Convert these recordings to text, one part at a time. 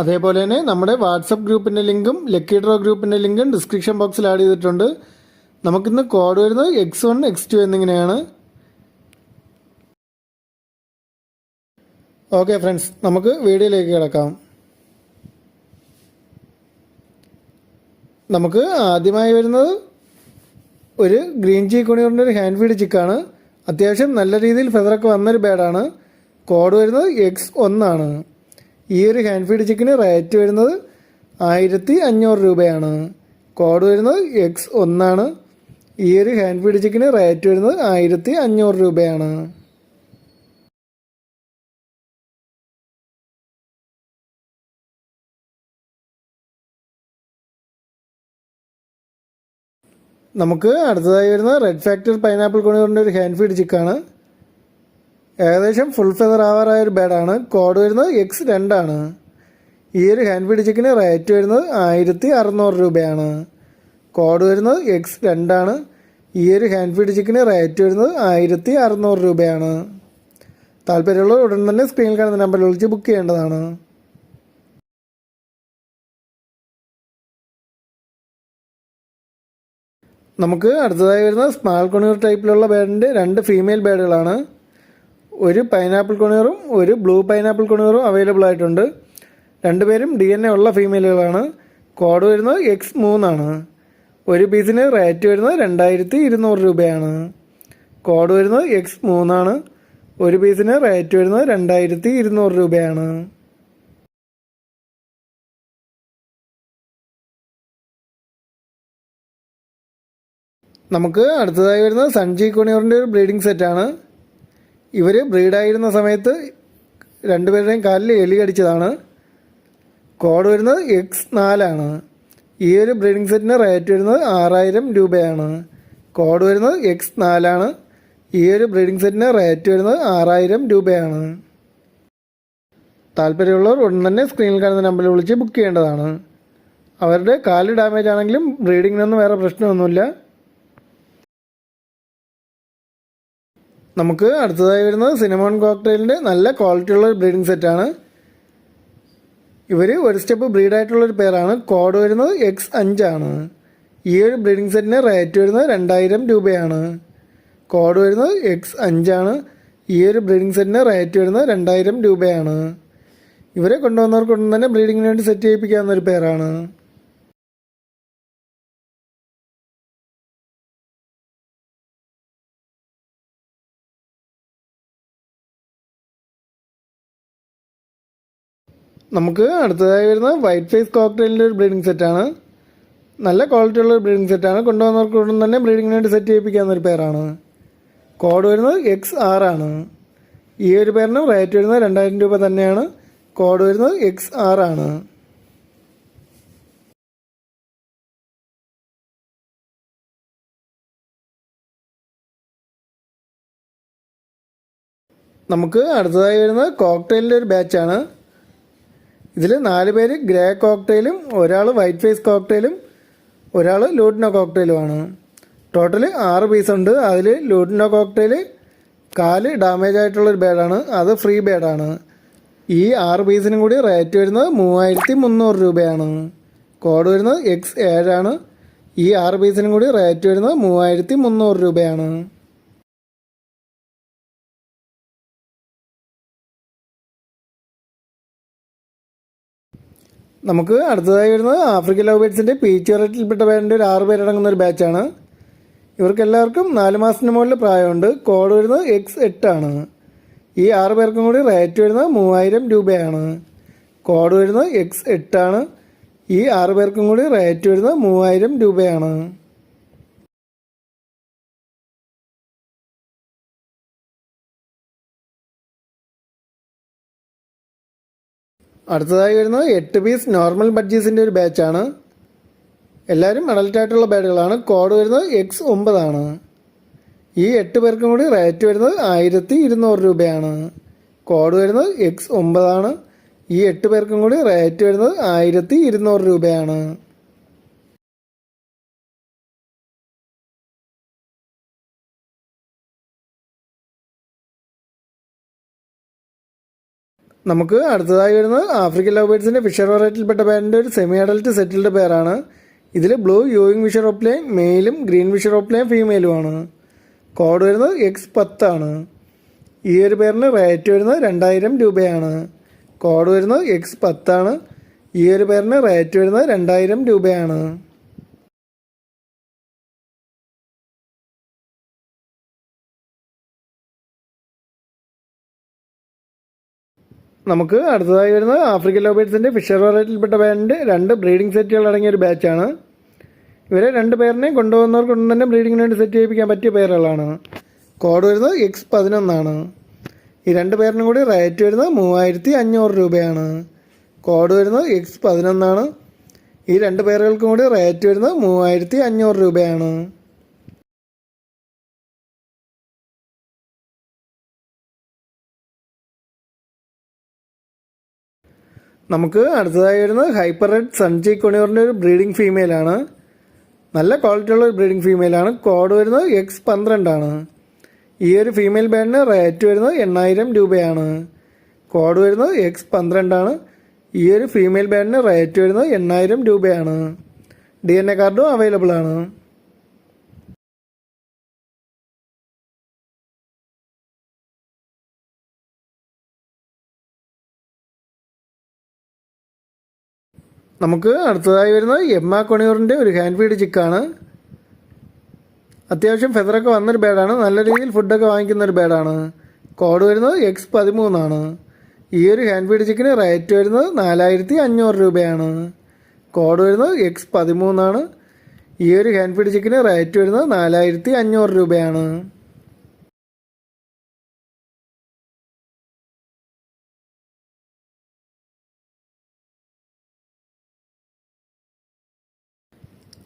അതേപോലെ തന്നെ നമ്മുടെ വാട്സപ്പ് ഗ്രൂപ്പിന്റെ ലിങ്കും ലക്കി ഡ്രോ ഗ്രൂപ്പിന്റെ ലിങ്കും ഡിസ്ക്രിപ്ഷൻ ബോക്സിൽ ആഡ് ചെയ്തിട്ടുണ്ട്. നമുക്കിന്ന് കോഡ് വരുന്നത് എക്സ് വൺ എക്സ് ടു എന്നിങ്ങനെയാണ്. ഓക്കെ ഫ്രണ്ട്സ് നമുക്ക് വീഡിയോയിലേക്ക് കിടക്കാം. നമുക്ക് ആദ്യമായി വരുന്നത് ഒരു ഗ്രീൻ ചീ കുണിയൂറിന്റെ ഒരു ഹാൻഡ് ഫീഡ് ചിക്കാണ് അത്യാവശ്യം നല്ല രീതിയിൽ ഫെദറൊക്കെ വന്നൊരു ബേഡാണ് കോഡ് വരുന്നത് എക്സ് ഒന്നാണ് ഈ ഒരു ഹാൻഡ് ഫീഡ് ചിക്കന് റേറ്റ് വരുന്നത് ആയിരത്തി അഞ്ഞൂറ് രൂപയാണ്. കോഡ് വരുന്നത് എക്സ് ഒന്നാണ്. ഈ ഒരു ഹാൻഡ് ഫീഡ് ചിക്കന് റേറ്റ് വരുന്നത് ആയിരത്തി അഞ്ഞൂറ് രൂപയാണ്. നമുക്ക് അടുത്തതായി വരുന്ന റെഡ് ഫാക്ടർ പൈനാപ്പിൾ കൊണ്ടുവരേണ്ട ഒരു ഹാൻഡ് ഫീഡ് ചിക്കാണ് ഏകദേശം ഫുൾ ഫെദർ ആവാറായ ഒരു ബേഡാണ് കോഡ് വരുന്നത് എക്സ് രണ്ടാണ്. ഈ ഒരു ഹാൻഡ് ഫീഡ് ചിക്കന് റേറ്റ് വരുന്നത് ആയിരത്തി അറുന്നൂറ് രൂപയാണ്. കോഡ് വരുന്നത് എക്സ് രണ്ടാണ്. ഈ ഒരു ഹാൻഡ് ഫീഡ് ചിക്കന് റേറ്റ് വരുന്നത് ആയിരത്തി അറുന്നൂറ് രൂപയാണ്. താല്പര്യമുള്ളവർ ഉടൻ തന്നെ സ്ക്രീനിൽ കാണുന്ന നമ്പറിൽ വിളിച്ച് ബുക്ക് ചെയ്യേണ്ടതാണ്. നമുക്ക് അടുത്തതായി വരുന്ന സ്മാൾ കൊണിയർ ടൈപ്പിലുള്ള ബേഡിന്റെ രണ്ട് ഫീമെയിൽ ബേഡുകളാണ് ഒരു പൈനാപ്പിൾ കൊണിയറും ഒരു ബ്ലൂ പൈനാപ്പിൾ കൊണിയറും അവൈലബിൾ ആയിട്ടുണ്ട്. രണ്ടുപേരും ഡി എൻ എ ഉള്ള ഫീമെയിലുകളാണ് കോഡ് വരുന്നത് എക്സ് മൂന്നാണ്. ഒരു പീസിന് റേറ്റ് വരുന്നത് രണ്ടായിരത്തി ഇരുന്നൂറ് രൂപയാണ്. കോഡ് വരുന്നത് എക്സ് മൂന്നാണ്. ഒരു പീസിന് റേറ്റ് വരുന്നത് രണ്ടായിരത്തി ഇരുന്നൂറ് രൂപയാണ്. നമുക്ക് അടുത്തതായി വരുന്നത് സൺജി കൊണിയറിന്റെ ഒരു ബ്രീഡിംഗ് സെറ്റാണ്. ഇവർ ബ്രീഡായിരുന്ന സമയത്ത് രണ്ടുപേരുടെയും കാലിൽ എലി കടിച്ചതാണ് കോഡ് വരുന്നത് എക്സ് നാലാണ്. ഈ ഒരു ബ്രീഡിംഗ് സെറ്റിന് റേറ്റ് വരുന്നത് ആറായിരം രൂപയാണ്. കോഡ് വരുന്നത് എക്സ് നാലാണ്. ഈ ഒരു ബ്രീഡിംഗ് സെറ്റിന് റേറ്റ് വരുന്നത് ആറായിരം രൂപയാണ്. താല്പര്യമുള്ളവർ ഉടൻ തന്നെ സ്ക്രീനിൽ കാണുന്ന നമ്പറിൽ വിളിച്ച് ബുക്ക് ചെയ്യേണ്ടതാണ്. അവരുടെ കാൽ ഡാമേജ് ആണെങ്കിലും ബ്രീഡിങ്ങിനൊന്നും വേറെ പ്രശ്നമൊന്നുമില്ല. നമുക്ക് അടുത്തതായി വരുന്നത് സിനമോൺ കോക്ടെയിലിന്റെ നല്ല ക്വാളിറ്റിയുള്ള ഒരു ബ്രീഡിംഗ് സെറ്റാണ് ഇവർ ഒരു സ്റ്റെപ്പ് ബ്രീഡായിട്ടുള്ളൊരു പേരാണ് കോഡ് വരുന്നത് എക്സ് അഞ്ചാണ് ഈ ഒരു ബ്രീഡിംഗ് സെറ്റിന് റേറ്റ് വരുന്നത് രണ്ടായിരം രൂപയാണ്. കോഡ് വരുന്നത് എക്സ് അഞ്ചാണ് ഈ ഒരു ബ്രീഡിംഗ് സെറ്റിന് റേറ്റ് വരുന്നത് രണ്ടായിരം രൂപയാണ്. ഇവരെ കൊണ്ടുവന്നവർക്കൊന്നും തന്നെ ബ്രീഡിങ്ങിന് വേണ്ടി സെറ്റ് ചെയ്യിപ്പിക്കാവുന്ന ഒരു പേരാണ് നമുക്ക് അടുത്തതായി വരുന്ന വൈറ്റ് ഫേസ് കോക്ടെയിലിന്റെ ഒരു ബ്രീഡിംഗ് സെറ്റാണ് നല്ല ക്വാളിറ്റി ഉള്ള ഒരു ബ്രീഡിംഗ് സെറ്റാണ് കൊണ്ടുവന്നവർക്ക് ഉടൻ തന്നെ ബ്രീഡിങ്ങിന് വേണ്ടി സെറ്റ് ചെയ്യിപ്പിക്കാവുന്ന ഒരു പേരാണ് കോഡ് വരുന്നത് എക്സ് ആണ്. ഈ ഒരു പേരിന് റേറ്റ് വരുന്നത് രണ്ടായിരം രൂപ തന്നെയാണ്. കോഡ് വരുന്നത് എക്സ് ആണ്. നമുക്ക് അടുത്തതായി വരുന്നത് കോക്ടെയിലിന്റെ ഒരു ബാച്ചാണ് ഇതിൽ നാല് പേര് ഗ്രേ കോക്ടെയിലും ഒരാൾ വൈറ്റ് ഫേസ് കോക്ടെയിലും ഒരാൾ ലൂട്ടിനോ കോക്ടെയിലുമാണ്. ടോട്ടൽ ആറ് പീസ് ഉണ്ട് അതിൽ ലൂട്ടിനോ കോക്ടെയിൽ കാൽ ഡാമേജ് ആയിട്ടുള്ളൊരു ബേഡാണ്. അത് ഫ്രീ ബേഡാണ്. ഈ ആറ് പീസിനും കൂടി റേറ്റ് വരുന്നത് മൂവായിരത്തി മുന്നൂറ് രൂപയാണ്. കോഡ് വരുന്നത് എക്സ് ഏഴാണ്. ഈ ആറ് പീസിനും കൂടി റേറ്റ് വരുന്നത് മൂവായിരത്തി മുന്നൂറ് രൂപയാണ്. നമുക്ക് അടുത്തതായി വരുന്നത് ആഫ്രിക്കൻ ലവ് ബേഡ്സിന്റെ പീച്ച് റേറ്റിൽപ്പെട്ട പേരിന്റെ ഒരു ആറ് പേരടങ്ങുന്ന ഒരു ബാച്ചാണ്. ഇവർക്കെല്ലാവർക്കും നാല് മാസത്തിന് മുകളിൽ പ്രായമുണ്ട്. കോഡ് വരുന്നത് എക്സ് എട്ടാണ് ഈ ആറ് പേർക്കും കൂടി റേറ്റ് വരുന്നത് മൂവായിരം രൂപയാണ്. കോഡ് വരുന്നത് എക്സ് എട്ടാണ് ഈ ആറ് പേർക്കും കൂടി റേറ്റ് വരുന്നത് മൂവായിരം രൂപയാണ്. അടുത്തതായി വരുന്നത് എട്ട് പീസ് നോർമൽ ബഡ്ജീസിന്റെ ഒരു ബാച്ചാണ് എല്ലാവരും അഡൽട്ടായിട്ടുള്ള ബാഡുകളാണ് കോഡ് വരുന്നത് എക്സ് ഒമ്പതാണ്. ഈ എട്ട് പേർക്കും കൂടി റേറ്റ് വരുന്നത് ആയിരത്തി ഇരുന്നൂറ് രൂപയാണ്. കോഡ് വരുന്നത് എക്സ് ഒമ്പതാണ്. ഈ എട്ട് പേർക്കും കൂടി റേറ്റ് വരുന്നത് ആയിരത്തി ഇരുന്നൂറ് രൂപയാണ്. നമുക്ക് അടുത്തതായി വരുന്നത് ആഫ്രിക്കൻ ലവ് ബേർഡ്സിന്റെ ഫിഷർ വെറൈറ്റിയിൽപ്പെട്ട പേരിന്റെ ഒരു സെമി അഡൽട്ട് സെറ്റിൽഡ് പേരാണ് ഇതിൽ ബ്ലൂ യൂയിങ് ഫിഷർ ഓപ്ലൈൻ മെയിലും ഗ്രീൻ ഫിഷർ ഓപ്ലൈൻ ഫീമെയിലുമാണ്. കോഡ് വരുന്നത് എക്സ് പത്താണ്. ഈ ഒരു പേരിന് റേറ്റ് വരുന്നത് രണ്ടായിരം രൂപയാണ്. കോഡ് വരുന്നത് എക്സ് പത്താണ്. ഈ ഒരു പേരിന് റേറ്റ് വരുന്നത് രണ്ടായിരം രൂപയാണ്. നമുക്ക് അടുത്തതായി വരുന്നത് ആഫ്രിക്കൻ ലോബേറ്റ്സിന്റെ ഫിഷർ വെറൈറ്റിയിൽപ്പെട്ട ബാൻഡ് രണ്ട് ബ്രീഡിംഗ് സെറ്റുകൾ അടങ്ങിയ ഒരു ബാച്ചാണ് ഇവരെ രണ്ട് പേരിനെയും കൊണ്ടുപോകുന്നവർക്ക് കൊണ്ട് തന്നെ ബ്രീഡിങ്ങിന് വേണ്ടി സെറ്റ് ചെയ്യിപ്പിക്കാൻ പറ്റിയ പേരുകളാണ്. കോഡ് വരുന്നത് എക്സ് പതിനൊന്നാണ്. ഈ രണ്ട് പേരിനും കൂടി റേറ്റ് വരുന്നത് മൂവായിരത്തി അഞ്ഞൂറ് രൂപയാണ്. കോഡ് വരുന്നത് എക്സ് പതിനൊന്നാണ്. ഈ രണ്ട് പേരുകൾക്കും കൂടി റേറ്റ് വരുന്നത് മൂവായിരത്തി അഞ്ഞൂറ് രൂപയാണ്. നമുക്ക് അടുത്തതായി വരുന്നത് ഹൈപ്പർ റെഡ് സൺചി കൊണിയോറിന്റെ ഒരു ബ്രീഡിംഗ് ഫീമെയിലാണ് നല്ല ക്വാളിറ്റി ഉള്ള ഒരു ബ്രീഡിംഗ് ഫീമെയിലാണ് കോഡ് വരുന്നത് എക്സ് പന്ത്രണ്ടാണ്. ഈ ഒരു ഫീമെയിൽ ബാൻഡിന് റേറ്റ് വരുന്നത് എണ്ണായിരം രൂപയാണ്. കോഡ് വരുന്നത് എക്സ് പന്ത്രണ്ടാണ്. ഈ ഒരു ഫീമെയിൽ ബാൻഡിന് റേറ്റ് വരുന്നത് എണ്ണായിരം രൂപയാണ്. ഡി എൻ എ കാർഡും അവൈലബിൾ ആണ്. നമുക്ക് അടുത്തതായി വരുന്നത് എം ആ കൊണിയൂറിന്റെ ഒരു ഹാൻഡ് ഫീഡ് ചിക്കാണ് അത്യാവശ്യം ഫെദറൊക്കെ വന്നൊരു ബേഡാണ് നല്ല രീതിയിൽ ഫുഡൊക്കെ വാങ്ങിക്കുന്ന ഒരു ബേഡാണ് കോഡ് വരുന്നത് എക്സ് പതിമൂന്നാണ് ഈ ഒരു ഹാൻഡ് ഫീഡ് ചിക്കന് റേറ്റ് വരുന്നത് നാലായിരത്തി അഞ്ഞൂറ് രൂപയാണ്. കോഡ് വരുന്നത് എക്സ് പതിമൂന്നാണ്. ഈ ഒരു ഹാൻഡ് ഫീഡ് ചിക്കന് റേറ്റ് വരുന്നത് നാലായിരത്തി അഞ്ഞൂറ് രൂപയാണ്.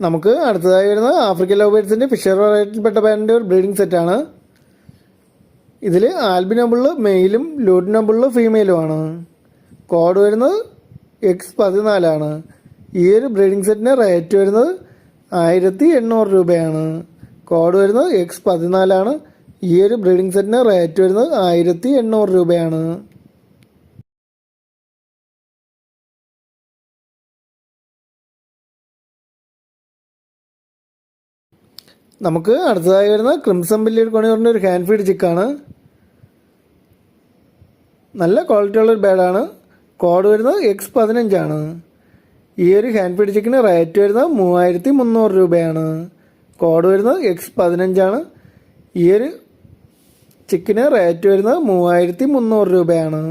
നമുക്ക് അടുത്തതായി വരുന്നത് ആഫ്രിക്കൻ ലവ് ബേഡ്സിന്റെ ഫിഷർ വെറൈറ്റിയിൽപ്പെട്ട പാരന്റെ ഒരു ബ്രീഡിംഗ് സെറ്റാണ് ഇതിൽ ആൽബിനബിൾ മെയിലും ലൂട്ടിനബിൾ ഫീമെയിലുമാണ് കോഡ് വരുന്നത് എക്സ് പതിനാലാണ് ഈ ഒരു ബ്രീഡിംഗ് സെറ്റിന് റേറ്റ് വരുന്നത് ആയിരത്തി എണ്ണൂറ് രൂപയാണ്. കോഡ് വരുന്നത് എക്സ് പതിനാലാണ് ഈ ഒരു ബ്രീഡിംഗ് സെറ്റിന് റേറ്റ് വരുന്നത് ആയിരത്തി എണ്ണൂറ് രൂപയാണ്. നമുക്ക് അടുത്തതായി വരുന്ന ക്രിംസൺ ബില്ലിയഡ് പറഞ്ഞ ഒരു ഹാൻഡ് ഫീഡ് ചിക്കാണ് നല്ല ക്വാളിറ്റി ഉള്ളൊരു ബേഡാണ് കോഡ് വരുന്നത് എക്സ് പതിനഞ്ചാണ് ഈ ഒരു ഹാൻഡ് ഫീഡ് ചിക്കിന് റേറ്റ് വരുന്നത് മൂവായിരത്തി മുന്നൂറ് രൂപയാണ്. കോഡ് വരുന്നത് എക്സ് പതിനഞ്ചാണ് ഈ ഒരു ചിക്കിന് റേറ്റ് വരുന്നത് മൂവായിരത്തി മുന്നൂറ് രൂപയാണ്.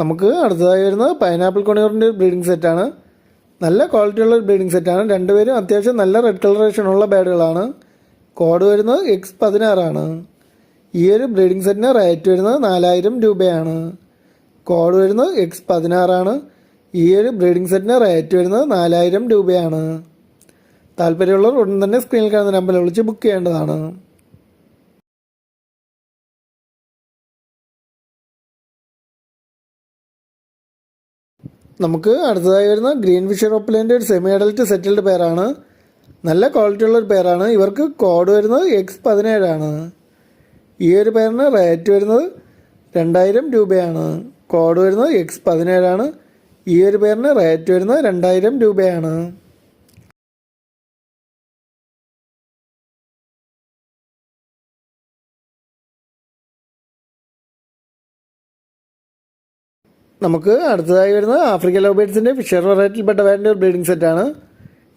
നമുക്ക് അടുത്തതായി വരുന്നത് പൈനാപ്പിൾ കൊണിയറിന്റെ ബ്രീഡിംഗ് സെറ്റാണ് നല്ല ക്വാളിറ്റിയുള്ള ബ്രീഡിംഗ് സെറ്റാണ് രണ്ടുപേരും അത്യാവശ്യം നല്ല റെഡ് കളറേഷൻ ഉള്ള ബേഡുകളാണ് കോഡ് വരുന്നത് എക്സ് പതിനാറാണ് ഈ ഒരു ബ്രീഡിംഗ് സെറ്റിന് റേറ്റ് വരുന്നത് നാലായിരം രൂപയാണ്. കോഡ് വരുന്നത് എക്സ് പതിനാറാണ് ഈ ഒരു ബ്രീഡിംഗ് സെറ്റിന് റേറ്റ് വരുന്നത് നാലായിരം രൂപയാണ്. താല്പര്യമുള്ളവർ ഉടൻ തന്നെ സ്ക്രീനിൽ കാണുന്ന നമ്പറിൽ വിളിച്ച് ബുക്ക് ചെയ്യേണ്ടതാണ്. നമുക്ക് അടുത്തതായി വരുന്ന ഗ്രീൻ ഫിഷർ ഓപ്പിലേന്റെ ഒരു സെമി അഡൽറ്റ് സെറ്റിൽഡ് പേരാണ് നല്ല ക്വാളിറ്റി ഉള്ള ഒരു പേരാണ് ഇവർക്ക് കോഡ് വരുന്നത് എക്സ് പതിനേഴാണ്. ഈ ഒരു പേരിന് റേറ്റ് വരുന്നത് രണ്ടായിരം രൂപയാണ്. കോഡ് വരുന്നത് എക്സ് പതിനേഴാണ്. ഈ ഒരു പേരിന് റേറ്റ് വരുന്നത് രണ്ടായിരം രൂപയാണ്. നമുക്ക് അടുത്തതായി വരുന്നത് ആഫ്രിക്കൻ ലോബേഡ്സിന്റെ ഫിഷർ വെറൈറ്റിയിൽപ്പെട്ട വേറെ ഒരു ബ്രീഡിംഗ് സെറ്റാണ്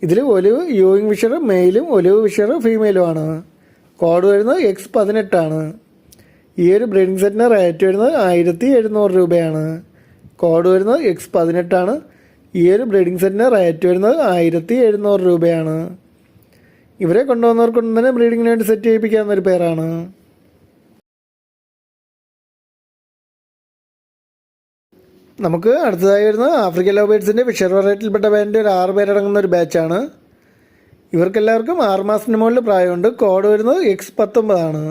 ഇതിൽ ഒലിവ് യൂയിങ് ഫിഷർ മെയിലും ഒലിവ് ഫിഷർ ഫീമെയിലുമാണ് കോഡ് വരുന്നത് എക്സ് പതിനെട്ടാണ് ഈ ഒരു ബ്രീഡിംഗ് സെറ്റിന് റേറ്റ് വരുന്നത് ആയിരത്തി എഴുന്നൂറ് രൂപയാണ്. കോഡ് വരുന്നത് എക്സ് പതിനെട്ടാണ് ഈ ഒരു ബ്രീഡിംഗ് സെറ്റിന് റേറ്റ് വരുന്നത് ആയിരത്തി എഴുന്നൂറ് രൂപയാണ്. ഇവരെ കൊണ്ടുവന്നവർക്കൊന്നും തന്നെ ബ്രീഡിങ്ങിന് വേണ്ടി സെറ്റ് ചെയ്യിപ്പിക്കാവുന്ന ഒരു പേരാണ്. നമുക്ക് അടുത്തതായി വരുന്ന ആഫ്രിക്കൻ ലോബേഡ്സിന്റെ ഫിഷർ വെറൈറ്റിയിൽപ്പെട്ട ബാൻഡ് ഒരു ആറ് പേരടങ്ങുന്ന ഒരു ബാച്ചാണ്. ഇവർക്കെല്ലാവർക്കും ആറ് മാസത്തിന് മുകളിൽ പ്രായമുണ്ട്. കോഡ് വരുന്നത് എക്സ് പത്തൊമ്പതാണ്.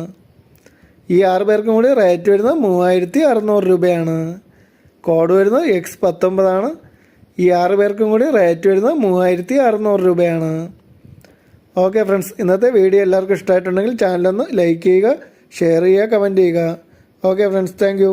ഈ ആറ് പേർക്കും കൂടി റേറ്റ് വരുന്നത് മൂവായിരത്തി അറുന്നൂറ് രൂപയാണ്. കോഡ് വരുന്നത് എക്സ് പത്തൊമ്പതാണ്. ഈ ആറ് പേർക്കും കൂടി റേറ്റ് വരുന്നത് മൂവായിരത്തി അറുന്നൂറ് രൂപയാണ്. ഓക്കെ ഫ്രണ്ട്സ് ഇന്നത്തെ വീഡിയോ എല്ലാവർക്കും ഇഷ്ടമായിട്ടുണ്ടെങ്കിൽ ചാനലൊന്ന് ലൈക്ക് ചെയ്യുക ഷെയർ ചെയ്യുക കമന്റ് ചെയ്യുക. Okay friends thank